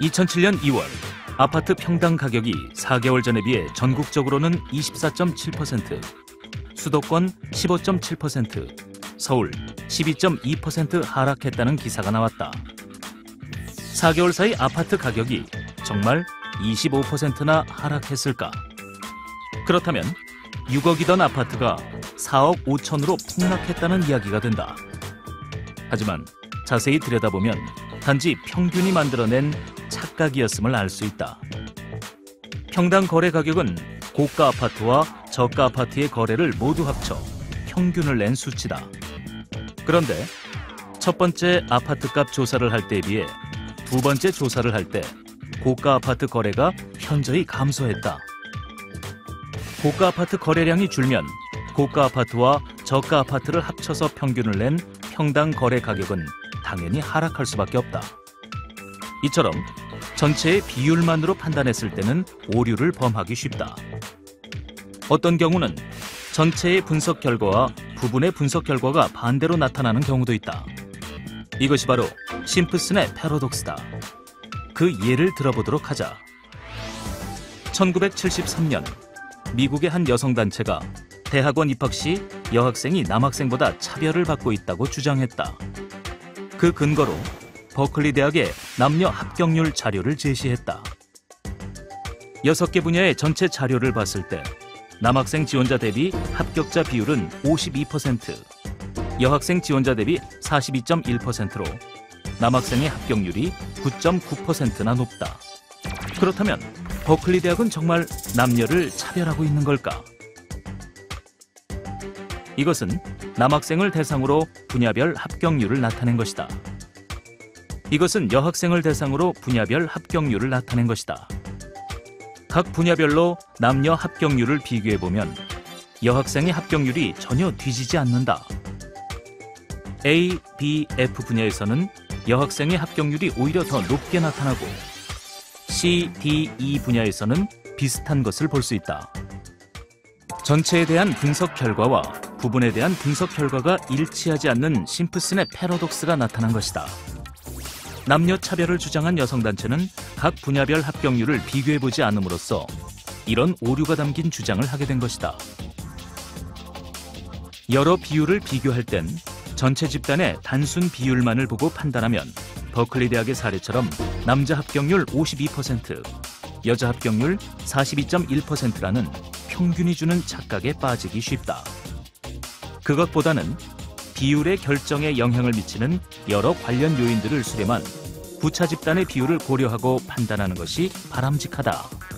2007년 2월 아파트 평당 가격이 4개월 전에 비해 전국적으로는 24.7%, 수도권 15.7%, 서울 12.2% 하락했다는 기사가 나왔다. 4개월 사이 아파트 가격이 정말 25%나 하락했을까? 그렇다면 6억이던 아파트가 4억 5천으로 폭락했다는 이야기가 된다. 하지만 자세히 들여다보면 단지 평균이 만들어낸 착각이었음을 알 수 있다. 평당 거래 가격은 고가 아파트와 저가 아파트의 거래를 모두 합쳐 평균을 낸 수치다. 그런데 첫 번째 아파트 값 조사를 할 때에 비해 두 번째 조사를 할 때 고가 아파트 거래가 현저히 감소했다. 고가 아파트 거래량이 줄면 고가 아파트와 저가 아파트를 합쳐서 평균을 낸 평당 거래 가격은 당연히 하락할 수밖에 없다. 이처럼 전체의 비율만으로 판단했을 때는 오류를 범하기 쉽다. 어떤 경우는 전체의 분석 결과와 부분의 분석 결과가 반대로 나타나는 경우도 있다. 이것이 바로 심프슨의 패러독스다. 그 예를 들어보도록 하자. 1973년 미국의 한 여성단체가 대학원 입학 시 여학생이 남학생보다 차별을 받고 있다고 주장했다. 그 근거로 버클리 대학의 남녀 합격률 자료를 제시했다. 여섯 개 분야의 전체 자료를 봤을 때 남학생 지원자 대비 합격자 비율은 52%, 여학생 지원자 대비 42.1%로 남학생의 합격률이 9.9%나 높다. 그렇다면 버클리 대학은 정말 남녀를 차별하고 있는 걸까? 이것은 남학생을 대상으로 분야별 합격률을 나타낸 것이다. 이것은 여학생을 대상으로 분야별 합격률을 나타낸 것이다. 각 분야별로 남녀 합격률을 비교해 보면 여학생의 합격률이 전혀 뒤지지 않는다. A, B, F 분야에서는 여학생의 합격률이 오히려 더 높게 나타나고 C, D, E 분야에서는 비슷한 것을 볼 수 있다. 전체에 대한 분석 결과와 부분에 대한 분석 결과가 일치하지 않는 심프슨의 패러독스가 나타난 것이다. 남녀 차별을 주장한 여성단체는 각 분야별 합격률을 비교해보지 않음으로써 이런 오류가 담긴 주장을 하게 된 것이다. 여러 비율을 비교할 땐 전체 집단의 단순 비율만을 보고 판단하면 버클리 대학의 사례처럼 남자 합격률 52%, 여자 합격률 42.1%라는 평균이 주는 착각에 빠지기 쉽다. 그것보다는 비율의 결정에 영향을 미치는 여러 관련 요인들을 수렴한 부차 집단의 비율을 고려하고 판단하는 것이 바람직하다.